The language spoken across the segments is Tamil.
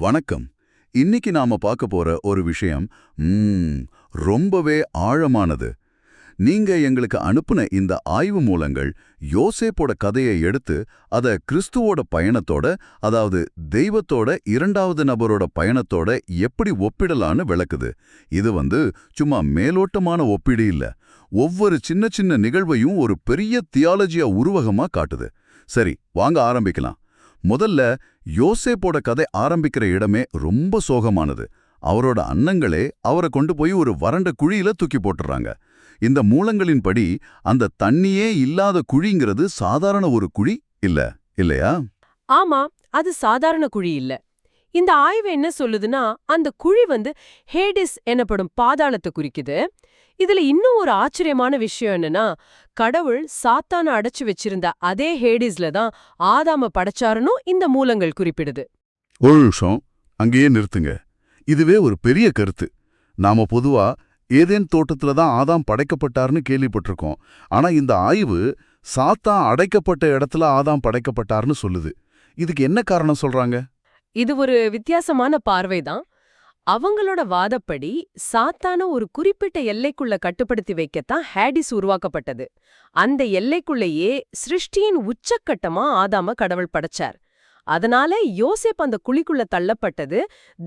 வணக்கம். இன்னைக்கு நாம பார்க்க போற ஒரு விஷயம் ரொம்பவே ஆழமானது. நீங்க எங்களுக்கு அனுப்புன இந்த ஆய்வு மூலங்கள் யோசேப்போட கதையை எடுத்து அத கிறிஸ்துவோட பயணத்தோட அதாவது தெய்வத்தோட இரண்டாவது நபரோட பயணத்தோட எப்படி ஒப்பிடலான்னு விளக்குது. இது வந்து சும்மா மேலோட்டமான ஒப்பீடு இல்ல. ஒவ்வொரு சின்ன சின்ன நிகழ்வையும் ஒரு பெரிய தியாலஜியா உருவகமா காட்டுது. சரி வாங்க ஆரம்பிக்கலாம். முதல்ல யோசேப்போட கதை ஆரம்பிக்கிற இடமே ரொம்ப சோகமானது. அவரோட அன்னங்களே அவரை கொண்டு போய் ஒரு வறண்ட குழியில தூக்கி போட்டுறாங்க. இந்த மூலங்களின்படி அந்த தண்ணியே இல்லாத குழிங்கிறது சாதாரண ஒரு குழி இல்ல இல்லையா? ஆமா அது சாதாரண குழி இல்ல. இந்த ஆய்வு என்ன சொல்லுதுன்னா அந்த குழி வந்து ஹேடிஸ் எனப்படும் பாதாளத்தை குறிக்குது. இதுல இன்னும் ஒரு ஆச்சரியமான விஷயம் என்னன்னா கடவுள் சாத்தான அடைச்சு வச்சிருந்த அதே ஹேடிஸ்ல தான் ஆதாம படைச்சாருன்னு இந்த மூலங்கள் குறிப்பிடுது. ஒரு நிமிஷம் அங்கேயே நிறுத்துங்க. இதுவே ஒரு பெரிய கருத்து. நாம பொதுவா ஏதேன் தோட்டத்துல தான் ஆதாம் படைக்கப்பட்டார்னு கேள்விப்பட்டிருக்கோம். ஆனா இந்த ஆய்வு சாத்தா அடைக்கப்பட்ட இடத்துல ஆதாம் படைக்கப்பட்டார்னு சொல்லுது. இதுக்கு என்ன காரணம் சொல்றாங்க? இது ஒரு வித்தியாசமான பார்வைதான். அவங்களோட வாதப்படி சாத்தான ஒரு குறிப்பிட்ட எல்லைக்குள்ள கட்டுப்படுத்தி வைக்கத்தான் ஹேடிஸ் உருவாக்கப்பட்டது. அந்த எல்லைக்குள்ளேயே சிருஷ்டியின் உச்சக்கட்டமா ஆதாம கடவுள் படைச்சார். அதனால யோசேப் அந்த குழிக்குள்ள தள்ளப்பட்டது.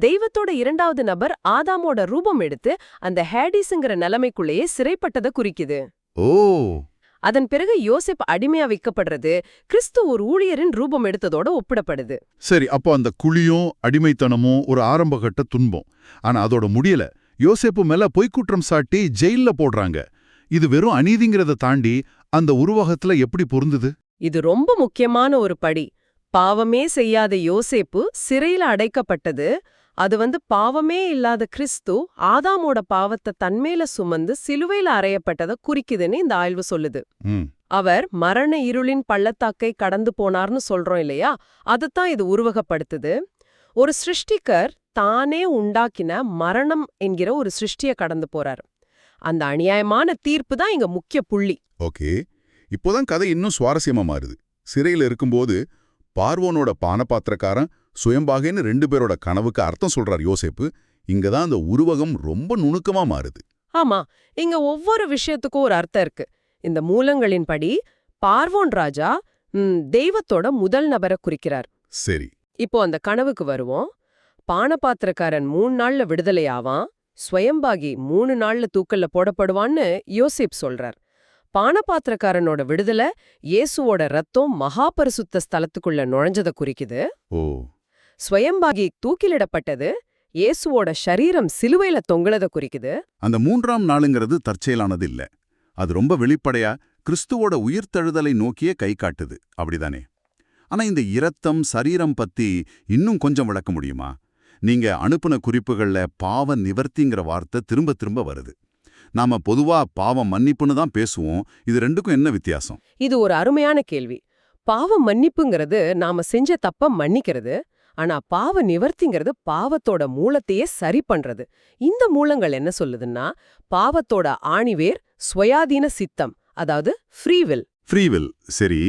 தெய்வத்தோட இரண்டாவது நபர் ஆதாமோட ரூபம் எடுத்து அந்த ஹேடிஸ்ங்கிற நிலைமைக்குள்ளேயே சிறைப்பட்டதை குறிக்குது. ஓ! அதன் பிறகு யோசேப் அடிமையா வைக்கப்படுறது கிறிஸ்து ஒரு ஊழியரின் ரூபம் எடுத்ததோட ஒப்பிடப்படுது. சரி அப்போ அந்த குழியும் அடிமைத்தனமும் ஒரு ஆரம்பகட்ட துன்பம். ஆனா அதோட முடியல. யோசேப்பு மேல பொய்க்குற்றம் சாட்டி ஜெயில்ல போடுறாங்க. இது வெறும் அநீதிங்கிறத தாண்டி அந்த உருவகத்துல எப்படி பொருந்துது? இது ரொம்ப முக்கியமான ஒரு படி. பாவமே செய்யாத யோசேப்பு சிறையில அடைக்கப்பட்டது. அது வந்து பாவமே இல்லாத கிறிஸ்து ஆதாமோட பாவத்தை தன்மேல சுமந்து சிலுவையில அறையப்பட்டதை குறிக்குதுன்னு இந்த ஆய்வு சொல்லுது. அவர் மரண இருளின் பள்ளத்தாக்கை கடந்து போனார்னு சொல்றோம் இல்லையா? அதுதான் இது உருவகப்படுத்துது. ஒரு சிருஷ்டிகர் தானே உண்டாக்கின மரணம் என்கிற ஒரு சிருஷ்டிய கடந்து போறார். அந்த அநியாயமான தீர்ப்பு தான் இங்க முக்கிய புள்ளி. ஓகே. இப்போதான் கதை இன்னும் சுவாரஸ்யமா மாறுது. சிறையில இருக்கும்போது பார்வோனோட பானபாத்திரக்காரன் சுயம்பாகேன்னு ரெண்டு பேரோட கனவுக்கு அர்த்தம் சொல்றார் யோசேப்பு. இங்க தான் அந்த உருவகம் ரொம்ப நுணுக்கமா மாறுது. ஆமா இங்க ஒவ்வொரு விஷயத்துக்கும் ஒரு அர்த்தம் இருக்கு. இந்த மூலங்களின்படி பார்வோன் ராஜா தெய்வத்தோட முதல் நபரை குறிக்கிறார். சரி. இப்போ அந்த கனவுக்கு வருவோம். பானபாத்திரக்காரன் மூணு நாள்ல விடுதலையாவான் ஸ்வயம்பாகி மூணு நாள்ல தூக்கல்ல போடப்படுவான்னு யோசேப் சொல்றார். பானபாத்திரக்காரனோட விடுதலை இயேசுவோட ரத்தம் மகாபரிசுத்த ஸ்தலத்துக்குள்ள நுழைஞ்சத குறிக்குது. ஓ. ஸ்வயம்பாகி தூக்கிலிடப்பட்டது இயேசுவோட ஷரீரம் சிலுவையில தொங்குலத குறிக்குது. அந்த மூன்றாம் நாளுங்கிறது தற்செயலானது இல்ல அது ரொம்ப வெளிப்படையா கிறிஸ்துவோட உயிர்த்தெழுதலை நோக்கியே கை காட்டுது. அப்படிதானே? ஆனா இந்த இரத்தம் சரீரம் பத்தி இன்னும் கொஞ்சம் விளக்க முடியுமா? நீங்க அனுப்புன குறிப்புகள்ல பாவ நிவர்த்திங்கிற வார்த்தை திரும்ப திரும்ப வருது. நாம பொதுவா பாவம் மன்னிப்புன்னு தான் பேசுவோம். இது ரெண்டுக்கும் என்ன வித்தியாசம்? இது ஒரு அருமையான கேள்வி. பாவ மன்னிப்புங்கிறது நாம செஞ்ச தப்ப மன்னிக்கிறது ஆனா பாவ நிவர்த்திங்கிறது பாவத்தோட மூலத்தையே சரி பண்றது. இந்த மூலங்கள் என்ன சொல்லுதுன்னா பாவத்தோட ஆணிவேர் ஸ்வயாதீன சித்தம் அதாவது ஃப்ரீவில் ஃப்ரீவில் சரி.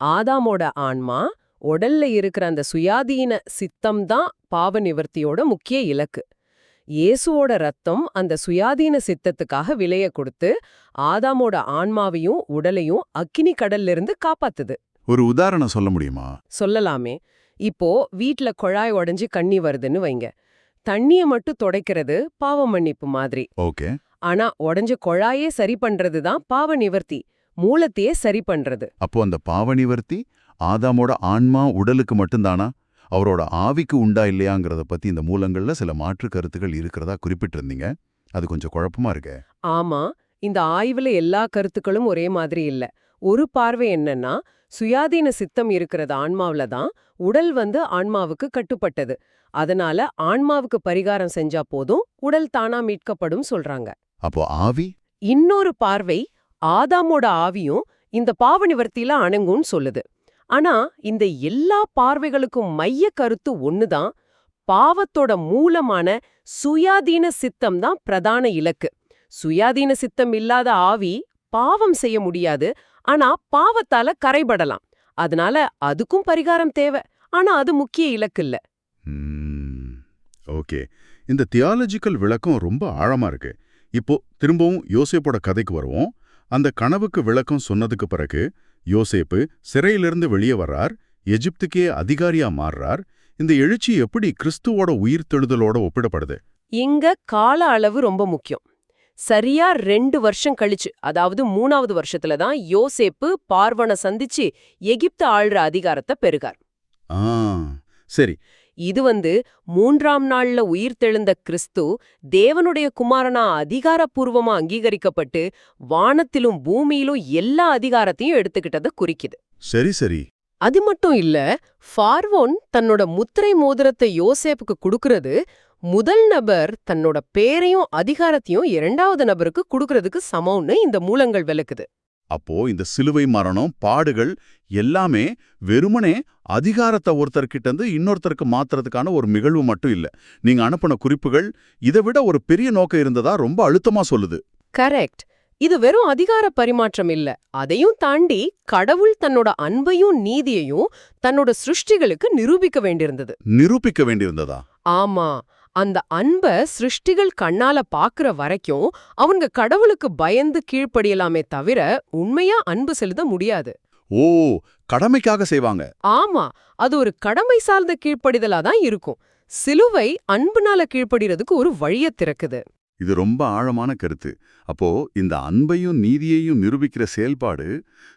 ஆதாமோட ஆன்மா உடல்ல இருக்கிற அந்த சுயாதீன சித்தம் தான் பாவ நிவர்த்தியோட முக்கிய இலக்கு. இயேசுவோட ரத்தம் அந்த சுயாதீன சித்தத்துக்காக விலைய கொடுத்து ஆதாமோட ஆன்மாவையும் உடலையும் அக்கினி கடல்ல இருந்து காப்பாத்துது. ஒரு உதாரணம் சொல்ல முடியுமா? சொல்லலாமே. இப்போ வீட்ல குழாய் உடைஞ்சு கண்ணி வருதுன்னு வைங்க. தண்ணிய மட்டும் துடைக்கிறது பாவ மன்னிப்பு மாதிரி. ஓகே. ஆனா உடைஞ்ச குழாயே சரி பண்றது தான் பாவ நிவர்த்தி. மூலத்தையே சரி பண்றது. அப்போ அந்த பாவ நிவர்த்தி ஆதாமோட ஆன்மா உடலுக்கு மட்டும்தானா? அவரோட ஆவிக்கு உண்டா இல்லையாங்கிறத பத்தி இந்த மூலங்கள்ல சில மாற்று கருத்துக்கள் இருக்கிறதா குறிப்பிட்டிருந்தீங்க. அது கொஞ்சம் குழப்பமா இருக்கே. ஆமா இந்த ஆய்வுல எல்லா கருத்துக்களும் ஒரே மாதிரி இல்ல. ஒரு பார்வை என்னன்னா சுயாதீன சித்தம் இருக்கிறது ஆன்மாவுல தான் உடல் வந்து ஆன்மாவுக்கு கட்டுப்பட்டது. அதனால ஆன்மாவுக்கு பரிகாரம் செஞ்சா போதும் உடல் தானா மீட்கப்படும் சொல்றாங்க. அப்போ ஆவி? இன்னொரு பார்வை ஆதாமோட ஆவியும் இந்த பாவ நிவர்த்தியில அணங்கும்னு சொல்லுது. ஆனா இந்த எல்லா பார்வைகளுக்கும் மைய கருத்து ஒண்ணுதான் பாவத்தோட மூலமான சுயாதீன சித்தம் தான் பிரதான இலக்கு. சுயாதீன சித்தம் இல்லாத ஆவி பாவம் செய்ய முடியாது ஆனா பாவத்தால கரைபடலாம். அதனால அதுக்கும் பரிகாரம் தேவை. ஆனா அது முக்கிய இலக்கு இல்ல. ஓகே. இந்த தியாலஜிக்கல் விளக்கம் ரொம்ப ஆழமா இருக்கு. இப்போ திரும்பவும் யோசேப்போட கதைக்கு வருவோம். அந்த கனவுக்கு விளக்கம் சொன்னதுக்கு பிறகு யோசேப்பு சிறையிலிருந்து வெளியே வர்றார். எஜிப்துக்கே அதிகாரியா மாறுறார். இந்த எழுச்சி எப்படி கிறிஸ்துவோட உயிர்த்தெழுதலோட ஒப்பிடப்படுது? இங்க கால அளவு ரொம்ப முக்கியம். சரியா ரெண்டு வருஷம் கழிச்சு அதாவது மூணாவது வருஷத்துல தான் யோசேப்பு பார்வனை சந்திச்சு எகிப்து ஆள்ற அதிகாரத்தை பெறுகார் ஆ சரி. இது வந்து மூன்றாம் நாள்ல உயிர்த்தெழுந்த கிறிஸ்து தேவனுடைய குமாரனா அதிகாரப்பூர்வமா அங்கீகரிக்கப்பட்டு வானத்திலும் பூமியிலும் எல்லா அதிகாரத்தையும் எடுத்துக்கிட்டத குறிக்குது. சரி சரி. அது மட்டும் இல்ல ஃபார்வோன் தன்னோட முத்திரை மோதிரத்தை யோசேப்புக்கு கொடுக்கறது முதல் நபர் தன்னோட பேரையும் அதிகாரத்தையும் இரண்டாவது நபருக்கு கொடுக்கறதுக்கு சமம்னு இந்த மூலங்கள் விளக்குது. அப்போ இந்த சிலுவை மரணம் பாடுகள் எல்லாமே வெறுமனே அதிகாரத்தை ஒருத்தர்கிட்ட இருந்து இன்னொருத்தருக்கு மாத்துறதுக்கான ஒரு நிகழ்வு மட்டும் இல்ல. நீங்க அனுப்பின குறிப்புகள் இதை விட ஒரு பெரிய நோக்கம் இருந்ததா ரொம்ப அழுத்தமா சொல்லுது. கரெக்ட். இது வெறும் அதிகார பரிமாற்றம் இல்ல. அதையும் தாண்டி கடவுள் தன்னோட அன்பையும் நீதியையும் தன்னோட சிருஷ்டிகளுக்கு நிரூபிக்க வேண்டியிருந்தது. நிரூபிக்க வேண்டியிருந்ததா? ஆமா. அந்த அன்ப சிருஷ்டிகள் கண்ணால பாக்குற வரைக்கும் அவங்க கடவுளுக்கு பயந்து கீழ்ப்படியலாமே தவிர உண்மையா அன்பு செலுத்த முடியாது. ஓ கடமைக்காக செய்வாங்க. ஆமா அது ஒரு கடமை சார்ந்த கீழ்ப்படிதலா தான் இருக்கும். சிலுவை அன்புனால கீழ்ப்படிறதுக்கு ஒரு வழிய திறக்குது. இது ரொம்ப ஆழமான கருத்து. அப்போ இந்த அன்பையும் நீதியையும் நிரூபிக்கிற செயல்பாடு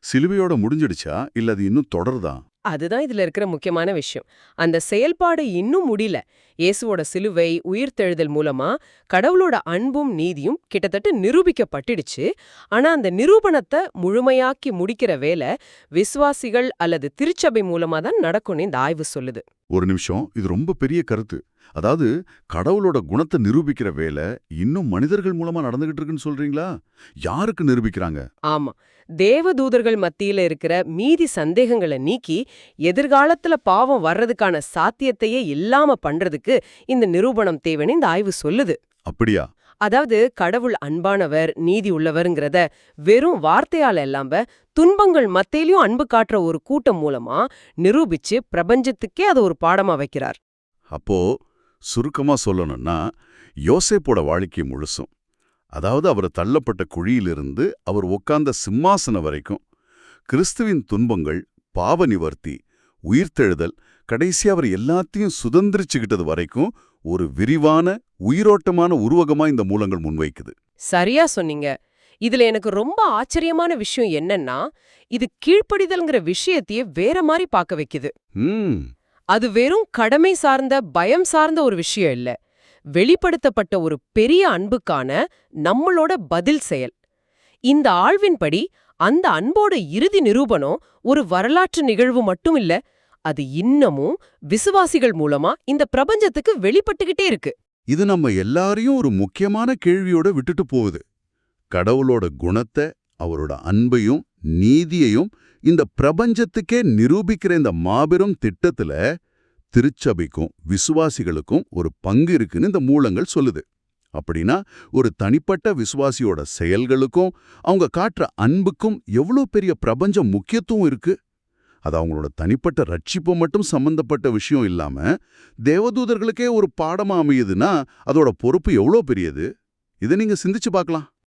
சிலுவையோட முடிஞ்சிடுச்சா? இல்ல அது இன்னும் தொடருதா? அதுதான் இதுல இருக்கிற முக்கியமான விஷயம். அந்த செயல்பாடு இன்னும் முடியல. இயேசுவோட சிலுவை உயிர்த்தெழுதல் மூலமா கடவுளோட அன்பும் நீதியும் கிட்டத்தட்ட நிரூபிக்கப்பட்டுடுச்சு. ஆனா அந்த நிரூபணத்தை முழுமையாக்கி முடிக்கிற வேலை விசுவாசிகள் அல்லது திருச்சபை மூலமா தான் நடக்கும்னு இந்த ஆய்வு சொல்லுது. ஒரு நிமிஷம் இது ரொம்ப பெரிய கருத்து. அதாவது கடவுளோட குணத்தை நிரூபிக்கிற வேலை இன்னும் மனிதர்கள் மூலமா நடந்துகிட்டு இருக்குன்னு சொல்றீங்களா? யாருக்கு நிரூபிக்கிறாங்க? ஆமா. தேவதூதர்கள் மத்தியில இருக்கிற மீதி சந்தேகங்களை நீக்கி எதிர்காலத்துல பாவம் வர்றதுக்கான சாத்தியத்தையே இல்லாம பண்றதுக்கு இந்த நிரூபணம் தேவைன்னு இந்த ஆய்வு சொல்லுது. அப்படியா? அதாவது கடவுள் அன்பானவர் நீதி உள்ளவருங்கிறத வெறும் வார்த்தையால இல்லாம துன்பங்கள் மத்தியிலயும் அன்பு காட்டுற ஒரு கூட்டம் மூலமா நிரூபிச்சு பிரபஞ்சத்துக்கே அதை ஒரு பாடமா வைக்கிறார். அப்போ சுருக்கமா சொல்லணும்னா யோசேப்போட வாழ்க்கை முழுசும் அதாவது அவர் தள்ளப்பட்ட குழியிலிருந்து அவர் உட்கார்ந்த சிம்மாசனம் வரைக்கும் கிறிஸ்துவின் துன்பங்கள் பாவ நிவர்த்தி உயிர்த்தெழுதல் கடைசி அவர் எல்லாத்தையும் சுதந்திரிச்சுக்கிட்டது வரைக்கும் ஒரு விரிவான உயிரோட்டமான உருவகமா இந்த மூலங்கள் முன்வைக்குது. சரியா சொன்னீங்க. இதுல எனக்கு ரொம்ப ஆச்சரியமான விஷயம் என்னன்னா இது கீழ்ப்படிதல்ங்கிற விஷயத்தையே வேற மாதிரி பார்க்க வைக்குது. அது வெறும் கடமை சார்ந்த பயம் சார்ந்த ஒரு விஷயம் இல்ல. வெளிப்படுத்தப்பட்ட ஒரு பெரிய அன்புக்கான நம்மளோட பதில் செயல். இந்த ஆழ்வின்படி அந்த அன்போட இறுதி நிரூபணம் ஒரு வரலாற்று நிகழ்வு மட்டும் இல்ல அது இன்னமும் விசுவாசிகள் மூலமா இந்த பிரபஞ்சத்துக்கு வெளிப்பட்டுக்கிட்டே இருக்கு. இது நம்ம எல்லாரையும் ஒரு முக்கியமான கேள்வியோட விட்டுட்டு போகுது. கடவுளோட குணத்தை அவரோட அன்பையும் நீதியையும் இந்த பிரபஞ்சத்துக்கே நிரூபிக்கிற இந்த மாபெரும் திட்டத்துல திருச்சபைக்கும் விசுவாசிகளுக்கும் ஒரு பங்கு இருக்குன்னு இந்த மூலங்கள் சொல்லுது. அப்படின்னா ஒரு தனிப்பட்ட விசுவாசியோட செயல்களுக்கும் அவங்க காட்டுற அன்புக்கும் எவ்வளோ பெரிய பிரபஞ்ச முக்கியத்துவம் இருக்கு? அது அவங்களோட தனிப்பட்ட ரட்சிப்பு மட்டும் சம்பந்தப்பட்ட விஷயம் இல்லாம தேவதூதர்களுக்கே ஒரு பாடமா அமையுதுன்னா அதோட பொறுப்பு எவ்வளோ பெரியது? இதை நீங்க சிந்திச்சு பார்க்கலாம்.